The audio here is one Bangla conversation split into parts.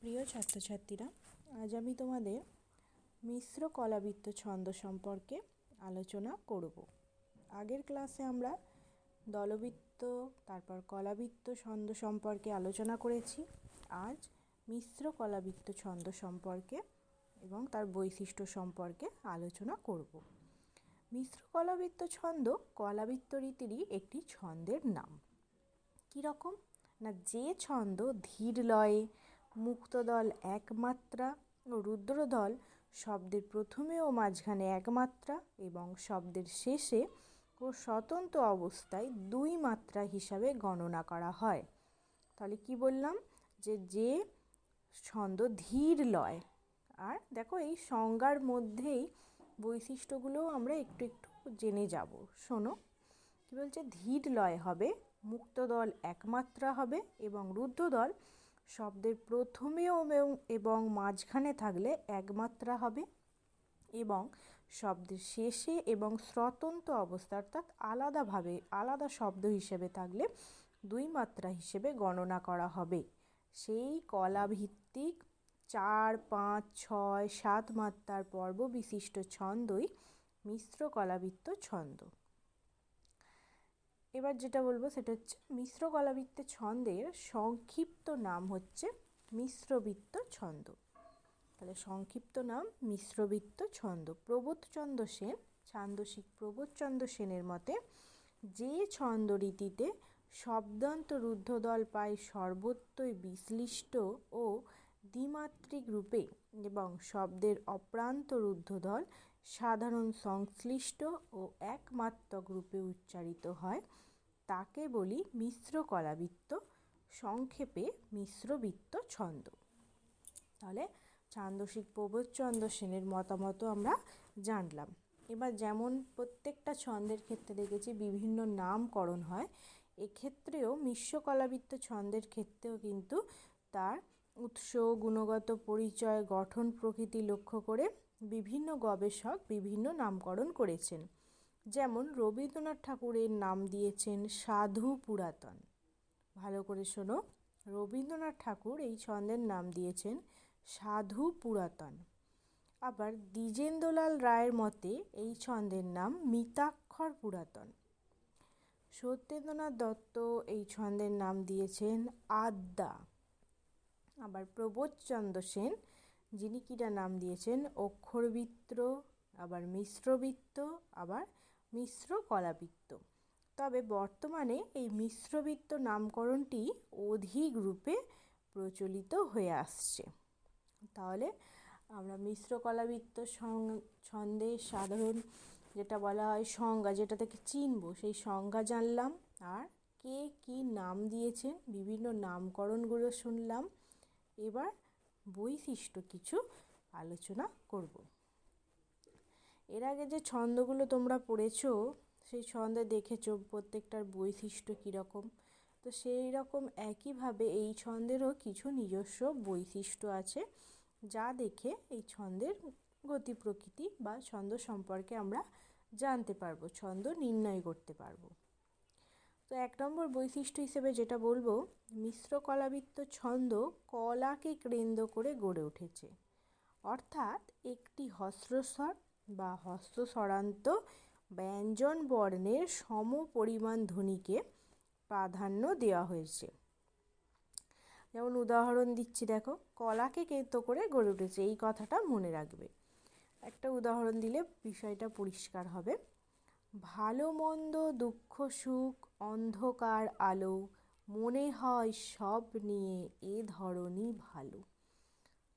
প্রিয় ছাত্রছাত্রীরা, আজ আমি তোমাদের মিশ্র কলাবৃত্ত ছন্দ সম্পর্কে আলোচনা করব। আগের ক্লাসে আমরা দলবৃত্ত, তারপর কলাবৃত্ত ছন্দ সম্পর্কে আলোচনা করেছি। আজ মিশ্র কলাবৃত্ত ছন্দ সম্পর্কে এবং তার বৈশিষ্ট্য সম্পর্কে আলোচনা করব। মিশ্র কলাবৃত্ত ছন্দ কলাবৃত্ত রীতিরই একটি ছন্দের নাম। কীরকম? না যে ছন্দ ধীর লয়ে মুক্তদল এক মাত্রা রুদ্রদল শব্দের প্রথমে ও মাঝখানে এক মাত্রা এবং শব্দের শেষে ও স্বতন্ত্র অবস্থায় দুই মাত্রা হিসাবে গণনা করা হয়। তাহলে কি বললাম? যে যে ছন্দ ধীর লয়। আর দেখো এই সংজ্ঞার মধ্যেই বৈশিষ্ট্যগুলোও আমরা একটু একটু জেনে যাব। শোনো, কী বলছে? ধীর লয় হবে, মুক্তদল একমাত্রা হবে এবং রুদ্ধদল শব্দের প্রথমেও এবং মাঝখানে থাকলে একমাত্রা হবে। এবং শব্দের শেষে এবং স্বতন্ত্র অবস্থা অর্থাৎ আলাদাভাবে, আলাদা শব্দ হিসেবে থাকলে দুই মাত্রা হিসেবে গণনা করা হবে। সেই কলাভিত্তিক চার, পাঁচ, ছয়, সাত মাত্রার পর্ব বিশিষ্ট ছন্দই মিশ্র কলাবৃত্ত ছন্দ। এবার যেটা বলব সেটা হচ্ছে মিশ্র কলাবৃত্তের ছন্দের সংক্ষিপ্ত নাম হচ্ছে মিশ্রবৃত্ত ছন্দ। তাহলে সংক্ষিপ্ত নাম মিশ্রবৃত্ত ছন্দ। প্রবোধচন্দ্র সেন, ছান্দসিক প্রবোধচন্দ্র সেনের মতে যে ছন্দ রীতিতে শব্দান্ত রুদ্ধদল পায় সর্বত্রই বিশ্লিষ্ট ও দ্বিমাত্রিক রূপে এবং শব্দের অপ্রান্ত রুদ্ধদল সাধারণ সংশ্লিষ্ট ও একমাত্রক রূপে উচ্চারিত হয়। তাকে বলি মিশ্র কলাবৃত্ত, সংক্ষেপে মিশ্রবৃত্ত ছন্দ। তাহলে ছান্দসিক প্রবোধচন্দ্র সেনের মতামতও আমরা জানলাম। এবার যেমন প্রত্যেকটা ছন্দের ক্ষেত্রে দেখেছি বিভিন্ন নামকরণ হয়, এক্ষেত্রেও মিশ্র কলাবৃত্ত ছন্দের ক্ষেত্রেও কিন্তু তার উৎস, গুণগত পরিচয়, গঠন প্রকৃতি লক্ষ্য করে বিভিন্ন গবেষক বিভিন্ন নামকরণ করেছেন। যেমন রবীন্দ্রনাথ ঠাকুরের নাম দিয়েছেন সাধু পুরাতন। ভালো করে শোনো। রবীন্দ্রনাথ ঠাকুর এই ছন্দের নাম দিয়েছেন সাধু পুরাতন। আবার দ্বিজেন্দ্রলাল রায়ের মতে এই ছন্দের নাম মিতাক্ষর পুরাতন। সত্যেন্দ্রনাথ দত্ত এই ছন্দের নাম দিয়েছেন আদ্যা। আবার প্রবোধচন্দ্র সেন যিনি কিটা নাম দিয়েছেন? অক্ষরবৃত্ত, আবার মিশ্রবৃত্ত, আবার মিশ্র কলাবৃত্ত তবে বর্তমানে এই মিশ্রবৃত্ত নামকরণটি অধিক রূপে প্রচলিত হয়ে আসছে। তাহলে আমরা মিশ্র কলাবৃত্ত ছন্দের সাধারণ যেটা বলা হয় সংজ্ঞা যেটা থেকে চিনব? সেই সংজ্ঞা জানলাম। আর কে কি নাম দিয়েছেন? বিভিন্ন নামকরণগুলো শুনলাম। এবার বৈশিষ্ট্য কিছু আলোচনা করব। এর আগে যে ছন্দগুলো তোমরা পড়েছো, সেই ছন্দে দেখেছ প্রত্যেকটার বৈশিষ্ট্য কীরকম? তো সেই রকম একইভাবে এই ছন্দেরও কিছু নিজস্ব বৈশিষ্ট্য আছে, যা দেখে এই ছন্দের গতি প্রকৃতি বা ছন্দ সম্পর্কে আমরা জানতে পারব, ছন্দ নির্ণয় করতে পারব। তো এক নম্বর বৈশিষ্ট্য হিসেবে যেটা বলব, মিশ্র কলাবৃত্ত ছন্দ কলাকে কেন্দ্র করে গড়ে উঠেছে। অর্থাৎ একটি হস্রস্বর বা হস্তস্বরান্ত ব্যঞ্জন বর্ণের সম পরিমাণ ধ্বনিকে প্রাধান্য দেওয়া হয়েছে। যেমন উদাহরণ দিচ্ছি দেখো, কলাকে কেন্দ্র করে গড়ে উঠেছে, এই কথাটা মনে রাখবে। একটা উদাহরণ দিলে বিষয়টা পরিষ্কার হবে। ভালো মন্দ, দুঃখ, সুখ, অন্ধকার, আলো, মনে হয় সব নিয়ে এ ধরনই ভালো।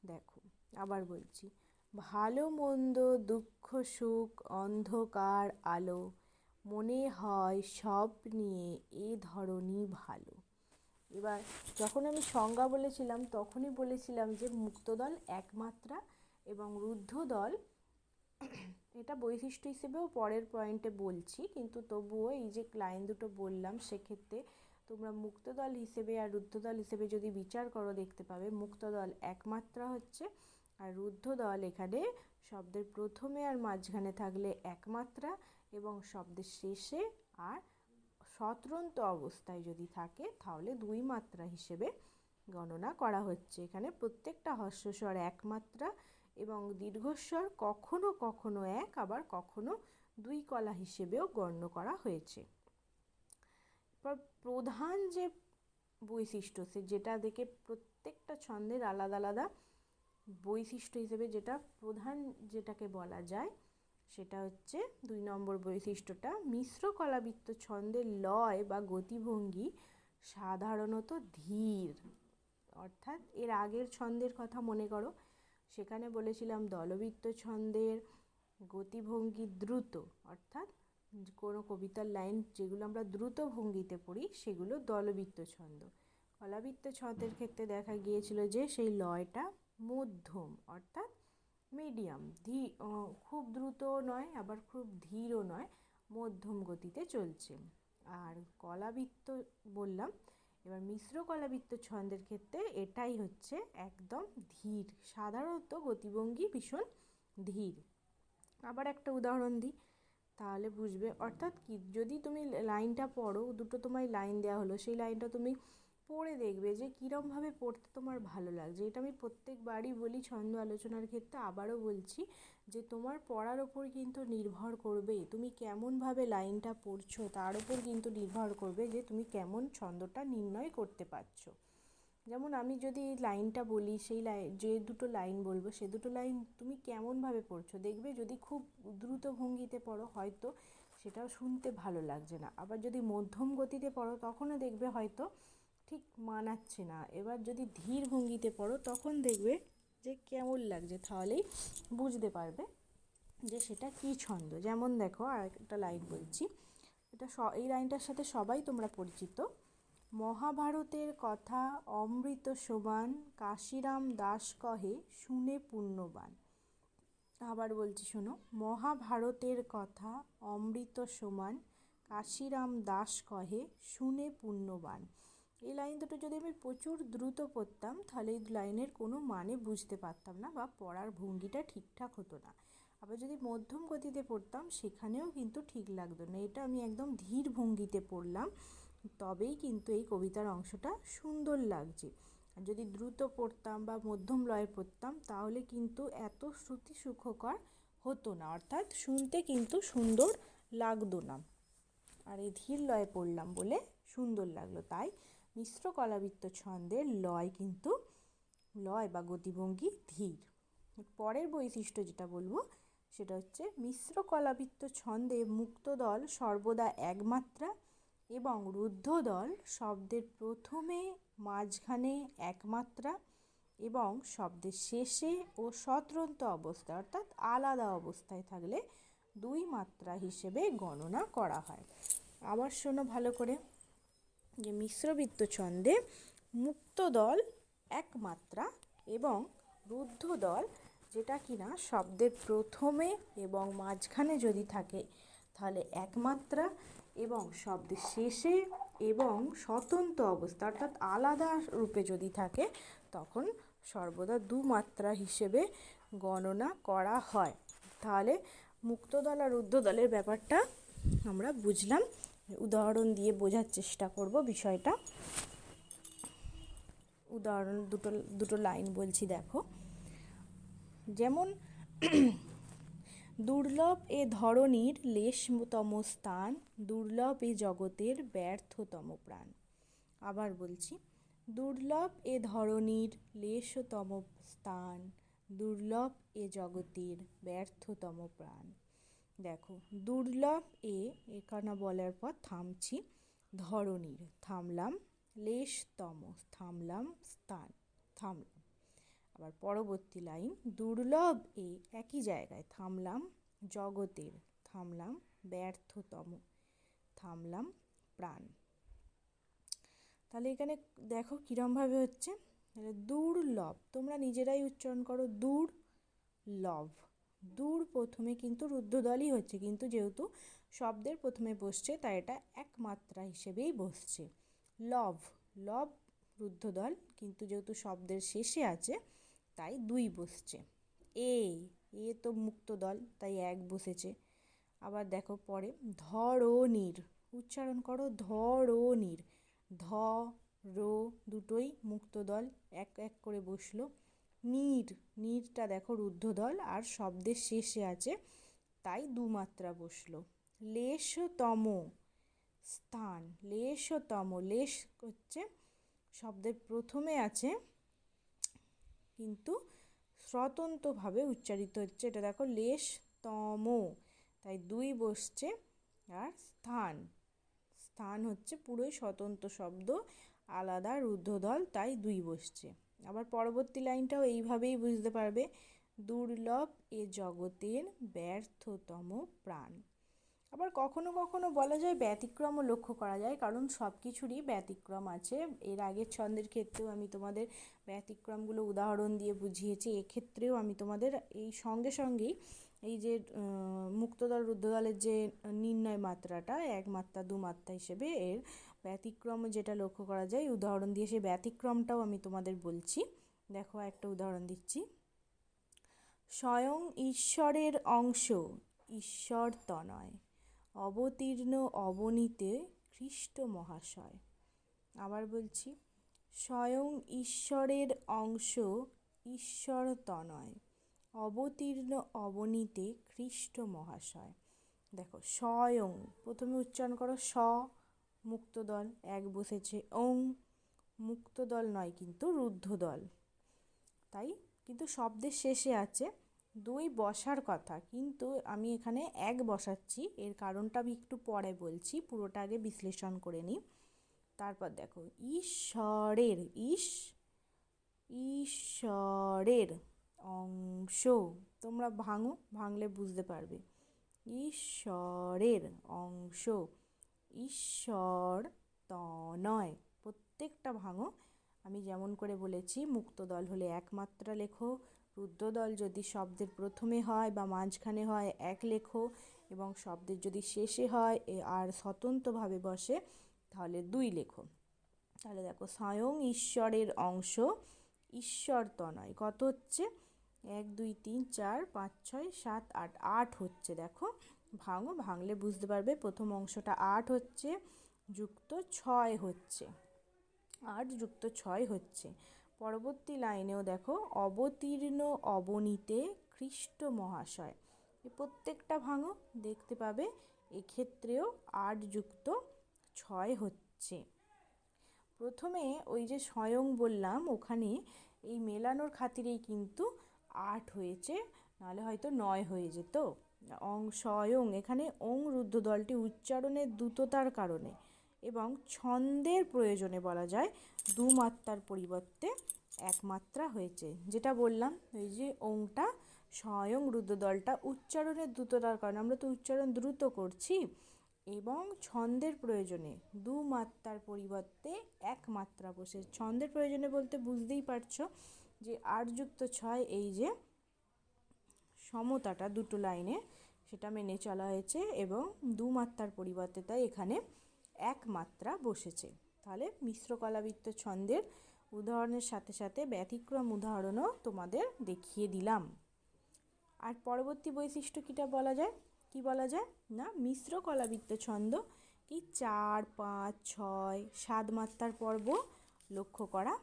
দেখো, আবার বলছি, ভালো মন্দ, দুঃখ, সুখ, অন্ধকার, আলো, মনে হয় সব নিয়ে এ ধরনই ভালো। এবার যখন আমি সংজ্ঞা বলেছিলাম, তখনই বলেছিলাম যে মুক্তদল একমাত্রা এবং রুদ্ধদল এটা বৈশিষ্ট্য হিসেবেও পরের পয়েন্টে বলছি, কিন্তু তবুও এই যে লাইন দুটো বললাম, সেক্ষেত্রে তোমরা মুক্তদল হিসেবে আর রুদ্ধদল হিসেবে যদি বিচার করো দেখতে পাবে মুক্তদল একমাত্রা হচ্ছে আর রুদ্ধদল এখানে শব্দের প্রথমে আর মাঝখানে থাকলে একমাত্রা এবং শব্দের শেষে আর স্বতন্ত্র অবস্থায় যদি থাকে, তাহলে দুই মাত্রা হিসেবে গণনা করা হচ্ছে। এখানে প্রত্যেকটা হর্ষস্বর এক মাত্রা এবং দীর্ঘস্বর কখনো কখনো এক, আবার কখনো দুই কলা হিসেবেও গণ্য করা হয়েছে। এরপর প্রধান যে বৈশিষ্ট্য সে যেটা দেখে প্রত্যেকটা ছন্দের আলাদা আলাদা বৈশিষ্ট্য হিসেবে যেটা প্রধান যেটাকে বলা যায়, সেটা হচ্ছে দুই নম্বর বৈশিষ্ট্যটা, মিশ্র কলাবৃত্ত ছন্দের লয় বা গতিভঙ্গি সাধারণত ধীর। অর্থাৎ এর আগের ছন্দের কথা মনে করো সেখানে বলেছিলাম দলবৃত্ত ছন্দের গতিভঙ্গি দ্রুত, অর্থাৎ কোনো কবিতার লাইন যেগুলো আমরা দ্রুত ভঙ্গিতে পড়ি সেগুলো দলবৃত্ত ছন্দ। কলাবৃত্ত ছন্দের ক্ষেত্রে দেখা গিয়েছিল যে সেই লয়টা মধ্যম, অর্থাৎ মিডিয়াম ধী খুব দ্রুতও নয়, আবার খুব ধীরও নয়, মধ্যম গতিতে চলছে। আর কলাবৃত্ত বললাম এবার মিশ্র কলাবৃত্ত ছন্দের ক্ষেত্রে এটাই হচ্ছে একদম ধীর, সাধারণত গতিভঙ্গি ভীষণ ধীর। আবার একটা উদাহরণ দিই, তাহলে বুঝবে, অর্থাৎ কি, যদি তুমি লাইনটা পড়ো, দুটো তোমায় লাইন দেওয়া হলো, সেই লাইনটা তুমি পড়ে দেখবে যে কীরমভাবে পড়তে তোমার ভালো লাগছে। এটা আমি প্রত্যেকবারই বলি ছন্দ আলোচনার ক্ষেত্রে, আবারও বলছি যে তোমার পড়ার ওপর কিন্তু নির্ভর করবে তুমি কেমনভাবে লাইনটা পড়ছো তার ওপর কিন্তু নির্ভর করবে যে তুমি কেমন ছন্দটা নির্ণয় করতে পারছ। যেমন আমি যদি লাইনটা বলি, সেই লাইন যে দুটো লাইন বলব, সে দুটো লাইন তুমি কেমনভাবে পড়ছো দেখবে যদি খুব দ্রুত ভঙ্গিতে পড়ো হয়তো সেটাও শুনতে ভালো লাগছে না। আবার যদি মধ্যম গতিতে পড়ো তখনও দেখবে হয়তো ঠিক মানাচ্ছে না। এবার যদি ধীর ভঙ্গিতে পড়ো, তখন দেখবে যে কেমন লাগছে। তাহলেই বুঝতে পারবে যে সেটা কী ছন্দ। যেমন দেখো আর একটা লাইন বলছি। এটা স, এই লাইনটার সাথে সবাই তোমরা পরিচিত। মহাভারতের কথা অমৃত সমান কাশিরাম দাস কহে, শুনে পুণ্যবান। আবার বলছি, শোনো, মহাভারতের কথা অমৃত সমান কাশিরাম দাস কহে, শুনে পুণ্যবান। এই লাইন দুটো যদি আমি প্রচুর দ্রুত পড়তাম, তাহলে এই লাইনের কোনো মানে বুঝতে পারতাম না বা পড়ার ভঙ্গিটা ঠিকঠাক হতো না। আবার যদি মধ্যম গতিতে পড়তাম, সেখানেও কিন্তু ঠিক লাগতো না। এটা আমি একদম ধীর ভঙ্গিতে পড়লাম, তবেই কিন্তু এই কবিতার অংশটা সুন্দর লাগছে। আর যদি দ্রুত পড়তাম বা মধ্যম লয়ে পড়তাম, তাহলে কিন্তু এত শ্রুতি সুখকর হতো না, অর্থাৎ শুনতে কিন্তু সুন্দর লাগতো না। আর এই ধীর লয়ে পড়লাম বলে সুন্দর লাগল, তাই মিশ্র কলাবৃত্ত ছন্দের লয় কিন্তু লয় বা গতিভঙ্গি ধীর। পরের বৈশিষ্ট্য যেটা বলব, সেটা হচ্ছে মিশ্র কলাবৃত্ত ছন্দে মুক্তদল সর্বদা একমাত্রা এবং রুদ্ধদল শব্দের প্রথমে মাঝখানে একমাত্রা এবং শব্দের শেষে ও স্বতন্ত্র অবস্থায় অর্থাৎ আলাদা অবস্থায় থাকলে দুই মাত্রা হিসেবে গণনা করা হয়। আবার শোনো ভালো করে। যে মিশ্রবৃত্ত ছন্দে মুক্ত দল এক এবং রুদ্ধ দল, যেটা কিনা শব্দের প্রথমে এবং মাঝখানে যদি থাকে, তাহলে একমাত্রা এবং শব্দের শেষে এবং স্বতন্ত্র অবস্থা, অর্থাৎ আলাদা রূপে যদি থাকে, তখন সর্বদা দু মাত্রা হিসেবে গণনা করা হয়। তাহলে মুক্তদল আর রুদ্ধদলের ব্যাপারটা আমরা বুঝলাম। উদাহরণ দিয়ে বোঝার চেষ্টা করব বিষয়টা। উদাহরণ দুটো দুটো লাইন বলছি, দেখো। যেমন, দুর্লভ এ ধরনীর লেশতম স্থান, দুর্লভ এ জগতের ব্যর্থতম প্রাণ। আবার বলছি, দুর্লভ এ ধরনীর লেশতম স্থান, দুর্লভ এ জগতের ব্যর্থতম প্রাণ। দেখো, দুর্লভ এ, এখানে বলার পর থামছি। ধরনীর থামলাম, লেশতম, থামলাম, স্থান, থামলাম। আবার পরবর্তী লাইন, দুর্লভ এ, একই জায়গায় থামলাম, জগতের, থামলাম, ব্যর্থতম, থামলাম, প্রাণ। তাহলে এখানে দেখো কীরমভাবে হচ্ছে? দুর্লভ, তোমরা নিজেরাই উচ্চারণ করো দূর লভ দূর প্রথমে কিন্তু রুদ্ধদলই হচ্ছে, কিন্তু যেহেতু শব্দের প্রথমে বসছে, তাই এটা একমাত্রা হিসেবেই বসছে। লভ লভ রুদ্ধদল, কিন্তু যেহেতু শব্দের শেষে আছে, তাই দুই বসছে। এ এ তো মুক্ত দল তাই এক বসেছে। আবার দেখো পরে, ধরণীর, উচ্চারণ করো ধরণীর। ধ, রো, দুটোই মুক্তদল, এক এক করে বসল। নীর, নীরটা দেখো রুদ্ধদল আর শব্দের শেষে আছে, তাই দুমাত্রা বসল। লেশতম স্থান, লেশতম, লেশ হচ্ছে শব্দের প্রথমে আছে, কিন্তু স্বতন্ত্রভাবে উচ্চারিত হচ্ছে, এটা দেখো লেশতম, তাই দুই বসছে আর স্থান। স্থান হচ্ছে পুরোই স্বতন্ত্র শব্দ, আলাদা রুদ্ধদল, তাই দুই বসছে। আবার পরবর্তী লাইনটাও এইভাবেই বুঝতে পারবে। দুর্লভ এ জগতের ব্যর্থতম প্রাণ। আবার কখনো কখনো বলা যায় ব্যতিক্রমও লক্ষ্য করা যায়, কারণ সব কিছুরই ব্যতিক্রম আছে। এর আগের ছন্দের ক্ষেত্রেও আমি তোমাদের ব্যতিক্রমগুলো উদাহরণ দিয়ে বুঝিয়েছি। এক্ষেত্রেও আমি তোমাদের এই সঙ্গে সঙ্গেই এই যে মুক্তদল রুদ্ধদলের যে নির্ণয় মাত্রাটা, এক মাত্রা, দু মাত্রা হিসেবে এর ব্যতিক্রম যেটা লক্ষ্য করা যায়, উদাহরণ দিয়ে সেই ব্যতিক্রমটাও আমি তোমাদের বলছি। দেখো, একটা উদাহরণ দিচ্ছি। স্বয়ং ঈশ্বরের অংশ, ঈশ্বর তনয়, অবতীর্ণ অবনীতে খ্রিস্ট মহাশয়। আবার বলছি, স্বয়ং ঈশ্বরের অংশ, ঈশ্বর তনয়, অবতীর্ণ অবনীতে খ্রিস্ট মহাশয়। দেখো, স্বয়ং, প্রথমে উচ্চারণ করো স মুক্তদল এক বসেছে। ওং, মুক্তদল নয় কিন্তু রুদ্ধদল। তাই কিন্তু শব্দের শেষে আছে দুই বসার কথা। কিন্তু আমি এখানে এক বসাচ্ছি, এর কারণটা আমি একটু পরে বলছি, পুরোটা আগে বিশ্লেষণ করে নিই। তারপর দেখো, ঈশ্বরের, ইস, ঈশ্বরের অংশ। তোমরা ভাঙো, ভাঙলে বুঝতে পারবে। ঈশ্বরের অংশ। ঈশ্বর তনয় প্রত্যেকটা ভাঙো। আমি যেমন করে বলেছি, মুক্ত দল হলে একমাত্রা লেখো। রুদ্রদল যদি শব্দের প্রথমে হয় বা মাঝখানে হয়, এক লেখো। এবং শব্দের যদি শেষে হয় এ আর স্বতন্ত্রভাবে বসে, তাহলে দুই লেখো। তাহলে দেখো, স্বয়ং ঈশ্বরের অংশ, ঈশ্বর তনয় কত হচ্ছে? এক, দুই, তিন, চার, পাঁচ, ছয়, সাত, আট আট হচ্ছে, দেখো। ভাঙো, ভাঙলে বুঝতে পারবে প্রথম অংশটা আট হচ্ছে, যুক্ত ছয় হচ্ছে। আট যুক্ত ছয় হচ্ছে। পরবর্তী লাইনেও দেখো, অবতীর্ণ অবনীতে খ্রিস্ট মহাশয়। প্রত্যেকটা ভাঙো, দেখতে পাবে এক্ষেত্রেও আট যুক্ত ছয় হচ্ছে। প্রথমে ওই যে স্বয়ং বললাম, ওখানে এই মেলানোর খাতিরেই কিন্তু আট হয়েছে, নাহলে হয়তো নয় হয়ে যেত। অং, স্বয়ং, এখানে অং রুদ্ধ দলটি উচ্চারণের দ্রুততার কারণে এবং ছন্দের প্রয়োজনে বলা যায় দু মাত্রার পরিবর্তে একমাত্রা হয়েছে। যেটা বললাম, এই যে ওংটা স্বয়ং রুদ্রদলটা উচ্চারণের দ্রুততার কারণে, আমরা তো উচ্চারণ দ্রুত করছি এবং ছন্দের প্রয়োজনে দু মাত্রার পরিবর্তে এক মাত্রা বসে, ছন্দের প্রয়োজনে বলতে বুঝতেই পারছ যে আট যুক্ত ছয় এই যে সমতাটা দুটো লাইনে, সেটা মেনে চলা হয়েছে এবং দু মাত্রার পরিবর্তে তাই এখানে এক মাত্রা বসেছে। তাহলে মিশ্র কলাবৃত্ত ছন্দের উদাহরণের সাথে সাথে ব্যতিক্রম উদাহরণও তোমাদের দেখিয়ে দিলাম। আর পরবর্তী বৈশিষ্ট্য কীটা বলা যায়? কি বলা যায়? না, মিশ্র কলাবৃত্ত ছন্দ কি চার, পাঁচ, ছয়, সাত মাত্রার পর্ব লক্ষ্য করা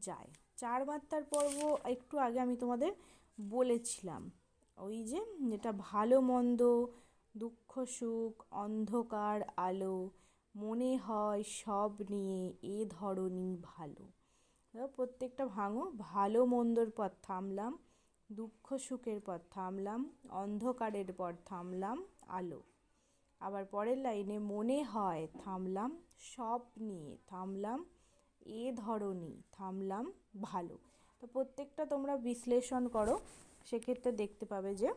যায়। চার মাত্রার পর্ব একটু আগে আমি তোমাদের বলেছিলাম। ওই যে যেটা ভালো, মন্দ, দুঃখ, সুখ, অন্ধকার, আলো, মনে হয় সব নিয়ে এ ধরনই ভালো। প্রত্যেকটা ভাঙো, ভালো, মন্দর পর থামলাম, দুঃখ, সুখের পর থামলাম, অন্ধকারের পর থামলাম, আলো। আবার পরের লাইনে, মনে হয় থামলাম, সব নিয়ে থামলাম, এ ধরনই থামলাম, ভালো। তো প্রত্যেকটা তোমরা বিশ্লেষণ করো সেক্ষেত্রে দেখতে পাবে যে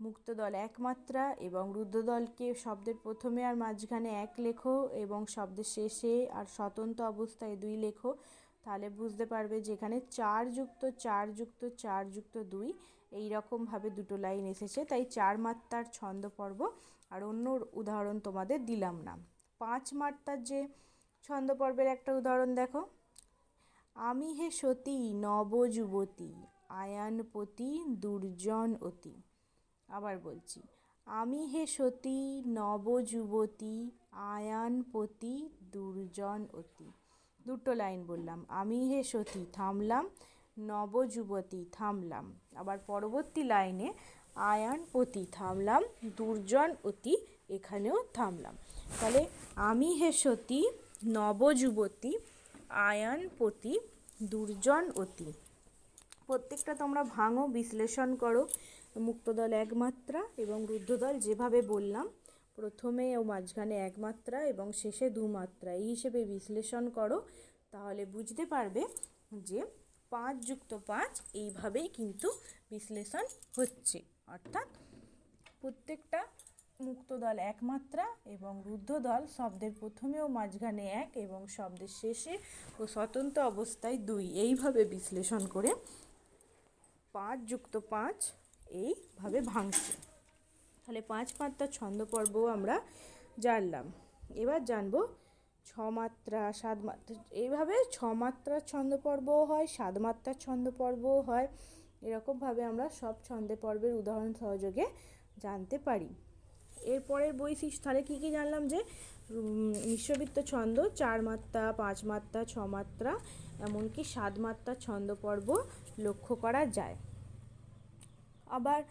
মুক্তদল একমাত্রা এবং রুদ্রদলকে শব্দের প্রথমে আর মাঝখানে এক লেখো এবং শব্দের শেষে আর স্বতন্ত্র অবস্থায় দুই লেখো, তাহলে বুঝতে পারবে যে এখানে চার যুক্ত চার যুক্ত চার যুক্ত দুই এই রকমভাবে দুটো লাইন এসেছে। তাই চার মাত্রার ছন্দ পর্ব। আর অন্য উদাহরণ তোমাদের দিলাম না। পাঁচ মাত্রার যে ছন্দ পর্বের একটা উদাহরণ দেখো। আমি হে সতী নবযুবতী আয়ানপতি দুর্জন অতি। আবার বলছি, আমি হে সতী, নবযুবতী আয়ানপতি দুর্জন অতি। দুটো লাইন বললাম, আমি হে সতী, থামলাম, নবযুবতী, থামলাম। আবার পরবর্তী লাইনে আয়ানপতি থামলাম, দুর্জন অতি, এখানেও থামলাম। তাহলে, আমি হে সতী, নবযুবতী আয়ানপতি দুর্জন অতি। প্রত্যেকটা তোমরা ভাঙো, বিশ্লেষণ করো। মুক্তদল এক মাত্রা এবং রুদ্ধদল যেভাবে বললাম, প্রথমে ও মাঝখানে একমাত্রা এবং শেষে দু মাত্রা এই হিসেবে বিশ্লেষণ করো, তাহলে বুঝতে পারবে যে পাঁচ যুক্ত পাঁচ এইভাবেই কিন্তু বিশ্লেষণ হচ্ছে। অর্থাৎ প্রত্যেকটা মুক্তদল একমাত্রা এবং রুদ্ধদল শব্দের প্রথমে ও মাঝখানে এক এবং শব্দের শেষে ও স্বতন্ত্র অবস্থায় দুই। এইভাবে বিশ্লেষণ করে পাঁচ যুক্ত পাঁচ এইভাবে ভাঙছে। তাহলে পাঁচ মাত্রার ছন্দ পর্ব আমরা জানলাম। এবার জানব ছ মাত্রা সাত মাত্রা এইভাবে ছ মাত্রার ছন্দ পর্বও হয় সাত মাত্রার ছন্দ পর্বও হয়। এরকমভাবে আমরা সব ছন্দে পর্বের উদাহরণ সহযোগে জানতে পারি। এরপরের বৈশিষ্ট্য, তাহলে কী কী জানলাম যে মিশ্রবৃত্ত ছন্দ চার মাত্রা পাঁচ মাত্রা ছ মাত্রা এমনকি সাত মাত্রার ছন্দ পর্ব লক্ষ্য করা যায়। আবার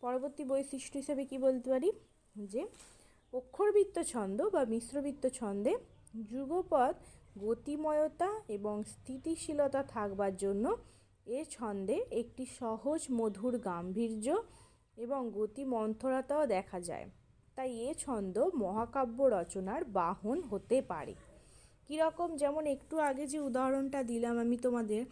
পরবর্তী বৈশিষ্ট্য হিসেবে কি বলতে পারি? যে অক্ষরবৃত্ত ছন্দ বা মিশ্রবৃত্ত ছন্দে যুগপদ গতিময়তা এবং স্থিতিশীলতা থাকবার জন্য এ ছন্দে একটি সহজ মধুর গাম্ভীর্য এবং গতিমন্থরতাও দেখা যায়। তাই এ ছন্দ মহাকাব্য রচনার বাহন হতে পারে। কীরকম যেমন একটু আগে যে উদাহরণটা দিলাম আমি তোমাদের,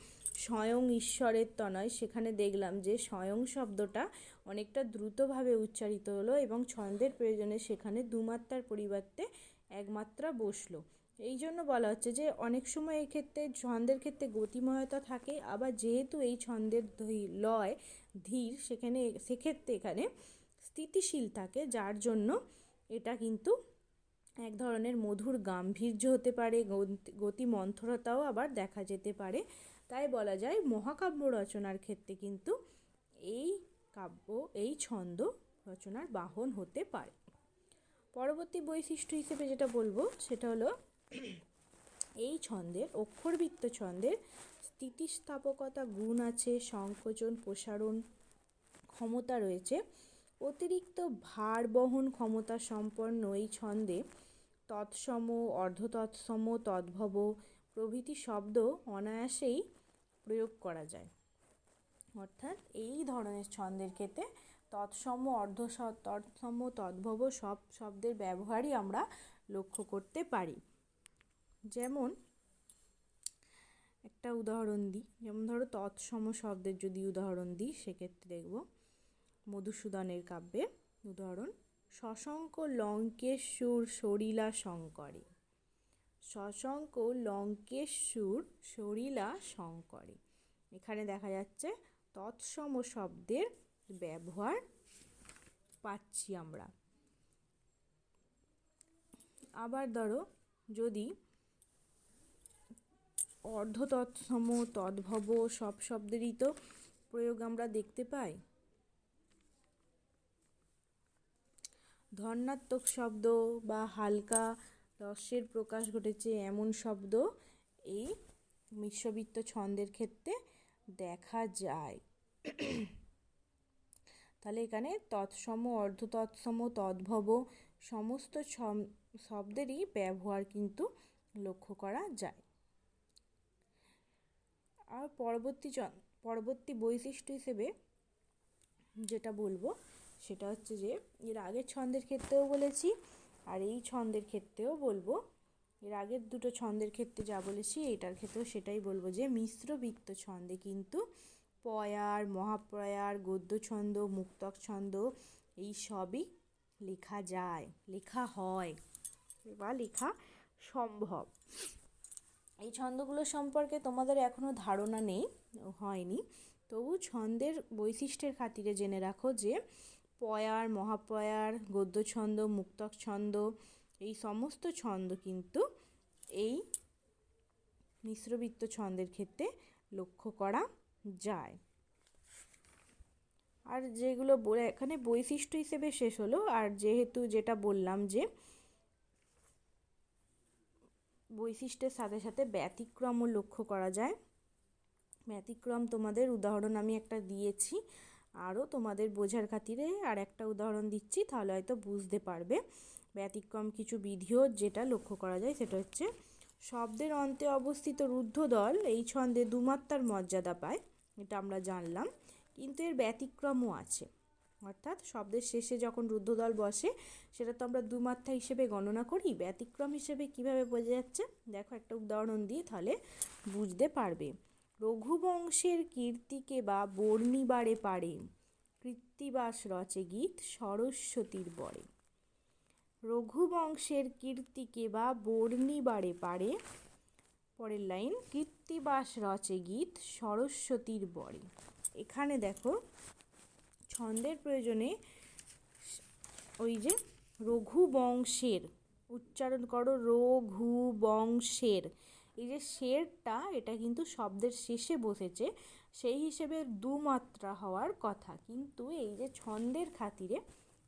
স্বয়ং ঈশ্বরের তনয়, সেখানে দেখলাম যে স্বয়ং শব্দটা অনেকটা দ্রুতভাবে উচ্চারিত হলো এবং ছন্দের প্রয়োজনে সেখানে দুমাত্রার পরিবর্তে একমাত্রা বসল। এই জন্য বলা হচ্ছে যে অনেক সময় এক্ষেত্রে ছন্দের ক্ষেত্রে গতিময়তা থাকে, আবার যেহেতু এই ছন্দের লয়, ধীর, সেখানে, সেক্ষেত্রে এখানে স্থিতিশীল থাকে, যার জন্য এটা কিন্তু এক ধরনের মধুর গাম্ভীর্য হতে পারে, গতি মন্থরতাও আবার দেখা যেতে পারে। তাই বলা যায় মহাকাব্য রচনার ক্ষেত্রে কিন্তু এই কাব্য, এই ছন্দ রচনার বাহন হতে পারে। পরবর্তী বৈশিষ্ট্য হিসেবে যেটা বলব সেটা হলো এই ছন্দের, অক্ষরবৃত্ত ছন্দের স্থিতিস্থাপকতা, গুণ আছে, সংকোচন, প্রসারণ ক্ষমতা রয়েছে। অতিরিক্ত ভার বহন ক্ষমতা সম্পন্ন এই ছন্দে তৎসম, অর্ধতৎসম, তদ্ভব প্রভৃতি শব্দ অনায়াসেই প্রয়োগ করা যায়। অর্থাৎ এই ধরনের ছন্দের ক্ষেত্রে তৎসম অর্ধ তৎসম, তদ্ভব সব শব্দের ব্যবহারই আমরা লক্ষ্য করতে পারি। যেমন একটা উদাহরণ দিই, যেমন ধরো তৎসম শব্দের যদি উদাহরণ দিই, সেক্ষেত্রে দেখব মধুসূদনের কাব্যে। উদাহরণ, শশঙ্ক লঙ্কেশ্বর সরিলা শঙ্করে। শশঙ্ক লঙ্কেশ্বর সরিলা শঙ্করে। এখানে দেখা যাচ্ছে তৎসম শব্দের ব্যবহার পাচ্ছি আমরা। আবার ধরো, যদি অর্ধতৎসম, তদ্ভব সব শব্দেরই তো প্রয়োগ আমরা দেখতে পাই। ধর্নাত্মক শব্দ বা হালকা রসের প্রকাশ ঘটেছে এমন শব্দ এই মিশ্রবৃত্ত ছন্দের ক্ষেত্রে দেখা যায়। তাহলে এখানে তৎসম অর্ধ অর্ধতৎসম, তদ্ভব সমস্ত শব্দেরই ব্যবহার কিন্তু লক্ষ্য করা যায়। আর পরবর্তী পরবর্তী বৈশিষ্ট্য হিসেবে যেটা বলব সেটা হচ্ছে যে, এর আগের ছন্দের ক্ষেত্রেও বলেছি আর এই ছন্দের ক্ষেত্রেও বলব। এর আগের দুটো ছন্দের ক্ষেত্রে যা বলেছি, এটার ক্ষেত্রেও সেটাই বলব যে, মিশ্র বৃত্ত ছন্দে কিন্তু পয়ার মহাপ্রয়ার গদ্য ছন্দ মুক্তক ছন্দ এই সবই লেখা যায়, লেখা হয় বা লেখা সম্ভব। এই ছন্দগুলো সম্পর্কে তোমাদের এখনও ধারণা নেই, হয়নি। তবু ছন্দের বৈশিষ্ট্যের খাতিরে জেনে রাখো যে পয়ার, মহাপয়ার গদ্য ছন্দ মুক্তক ছন্দ এই সমস্ত ছন্দ কিন্তু এই মিশ্রবৃত্ত ছন্দের ক্ষেত্রে লক্ষ্য করা যায়। আর যেগুলো বলে এখানে বৈশিষ্ট্য হিসেবে শেষ হলো। আর যেহেতু যেটা বললাম যে বৈশিষ্ট্যের সাথে সাথে ব্যতিক্রমও লক্ষ্য করা যায়। ব্যতিক্রম তোমাদের উদাহরণ আমি একটা দিয়েছি। আরও তোমাদের বোঝার খাতিরে আর একটা উদাহরণ দিচ্ছি, তাহলে হয়তো বুঝতে পারবে। ব্যতিক্রম কিছু বিধিও যেটা লক্ষ্য করা যায় সেটা হচ্ছে, শব্দের অন্তে অবস্থিত রুদ্ধদল এই ছন্দে দুমাত্রার মর্যাদা পায়, এটা আমরা জানলাম, কিন্তু এর ব্যতিক্রমও আছে। অর্থাৎ শব্দের শেষে যখন রুদ্ধদল বসে, সেটা তো আমরা দুমাত্রা হিসেবে গণনা করি, ব্যতিক্রম হিসেবে কীভাবে বোঝা যাচ্ছে? দেখো একটা উদাহরণ দিয়ে তাহলে বুঝতে পারবে। রঘুবংশের কীর্তিকে বা বর্ণিবারে পারে। কৃত্তিবাস রচে গীত সরস্বতীর বরে। রঘুবংশের কীর্তিকে বা বর্ণিবারে পারে। পরের লাইন, কৃত্তিবাস রচে গীত সরস্বতীর বরে। এখানে দেখো, ছন্দের প্রয়োজনে ওই যে রঘুবংশের, উচ্চারণ করো রঘু বংশের এই যে শেরটা, এটা কিন্তু শব্দের শেষে বসেছে, সেই হিসেবে দুমাত্রা হওয়ার কথা। কিন্তু এই যে ছন্দের খাতিরে,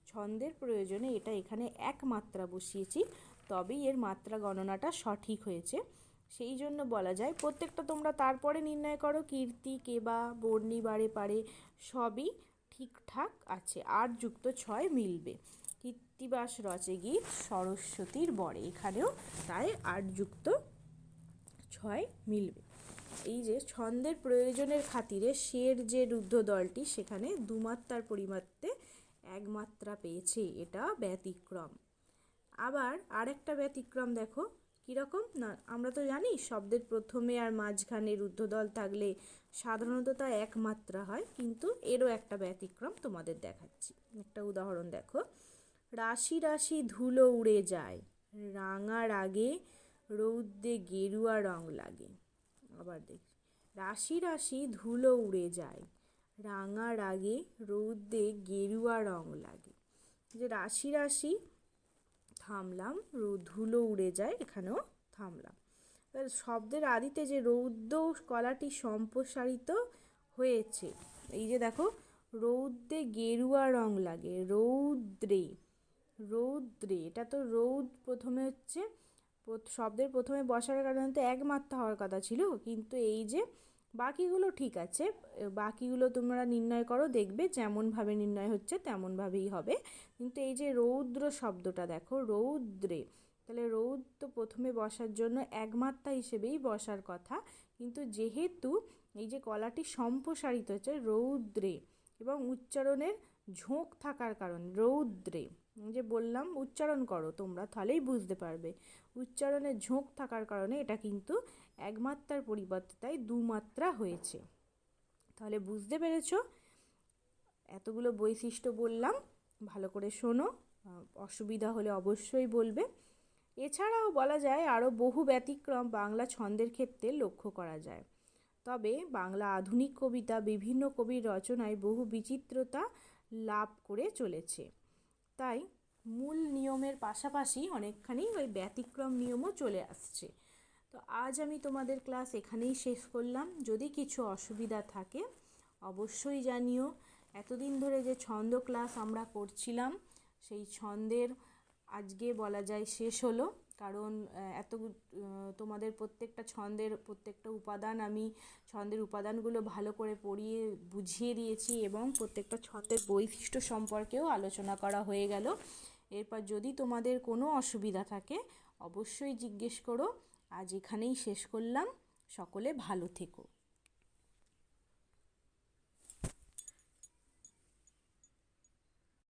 ছন্দের প্রয়োজনে এটা এখানে এক মাত্রা বসিয়েছি, তবেই এর মাত্রা গণনাটা সঠিক হয়েছে। সেই জন্য বলা যায়, প্রত্যেকটা তোমরা তারপরে নির্ণয় করো, কীর্তি, কেবা, বর্ণি, বারে পারে, সবই ঠিকঠাক আছে আট যুক্ত ছয় মিলবে। কীর্তিবাস রচে গীত, সরস্বতীর বরে, এখানেও তাই আট যুক্ত ছয় মিলবে। এই যে ছন্দের প্রয়োজনের খাতিরে শের যে রুদ্ধ দলটি সেখানে দুমাত্রার পরিমাত্রে একমাত্রা পেয়েছে, এটা ব্যতিক্রম। আবার আরেকটা ব্যতিক্রম দেখো, কীরকম? না, আমরা তো জানি শব্দের প্রথমে আর মাঝখানে রুদ্ধদল থাকলে সাধারণত তা এক মাত্রা হয়, কিন্তু এরও একটা ব্যতিক্রম তোমাদের দেখাচ্ছি। একটা উদাহরণ দেখো, রাশি রাশি ধুলো উড়ে যায় রাঙা রাগে রৌদ্রে গেরুয়া রং লাগে। আবার দেখ, রাশি রাশি ধুলো উড়ে যায়। রাঙা রাগে রৌদ্রে গেরুয়া রং লাগে। যে রাশি রাশি থামলাম ধুলো উড়ে যায়, এখানেও থামলাম। শব্দের আদিতে যে রৌদ্র কলাটি সম্প্রসারিত হয়েছে, এই যে দেখো, রৌদ্রে গেরুয়া রং লাগে, রৌদ্রে রৌদ্রে, এটা তো রৌদ প্রথমে হচ্ছে শব্দের প্রথমে বসার কারণে তো এক মাত্রা হওয়ার কথা ছিল, কিন্তু এই যে বাকিগুলো ঠিক আছে বাকিগুলো তোমরা নির্ণয় করো, দেখবে যেমনভাবে নির্ণয় হচ্ছে তেমনভাবেই হবে। কিন্তু এই যে রৌদ্র শব্দটা দেখো, রৌদ্রে, তাহলে রৌদ তো প্রথমে বসার জন্য একমাত্রা হিসেবেই বসার কথা, কিন্তু যেহেতু এই যে কলাটি সম্প্রসারিত হচ্ছে রৌদ্রে এবং উচ্চারণের ঝোঁক থাকার কারণে, রৌদ্রে। যে বললাম, উচ্চারণ করো তোমরা, তাহলেই বুঝতে পারবে। উচ্চারণের ঝোঁক থাকার কারণে এটা কিন্তু একমাত্রার পরিবর্তে তাই দু মাত্রা হয়েছে। তাহলে বুঝতে পেরেছ? এতগুলো বৈশিষ্ট্য বললাম, ভালো করে শোনো অসুবিধা হলে অবশ্যই বলবে। এছাড়াও বলা যায় আরও বহু ব্যতিক্রম বাংলা ছন্দের ক্ষেত্রে লক্ষ্য করা যায়। তবে বাংলা আধুনিক কবিতা, বিভিন্ন কবির রচনায় বহু বিচিত্রতা লাভ করে চলেছে। তাই মূল নিয়মের পাশাপাশি অনেকখানি ওই ব্যতিক্রম নিয়মও চলে আসছে। তো আজ আমি তোমাদের ক্লাস এখানেই শেষ করলাম। যদি কিছু অসুবিধা থাকে, অবশ্যই জানিও। এতদিন ধরে যে ছন্দ ক্লাস আমরা করছিলাম, সেই ছন্দের আজকে বলা যায় শেষ হলো। কারণ এত তোমাদের প্রত্যেকটা ছন্দের, প্রত্যেকটা উপাদান আমি ছন্দের উপাদানগুলো ভালো করে পড়িয়ে বুঝিয়ে দিয়েছি এবং প্রত্যেকটা ছন্দের বৈশিষ্ট্য সম্পর্কেও আলোচনা করা হয়ে গেল। এরপর যদি তোমাদের কোনো অসুবিধা থাকে, অবশ্যই জিজ্ঞেস করো। আজ এখানেই শেষ করলাম। সকলে ভালো থেকো।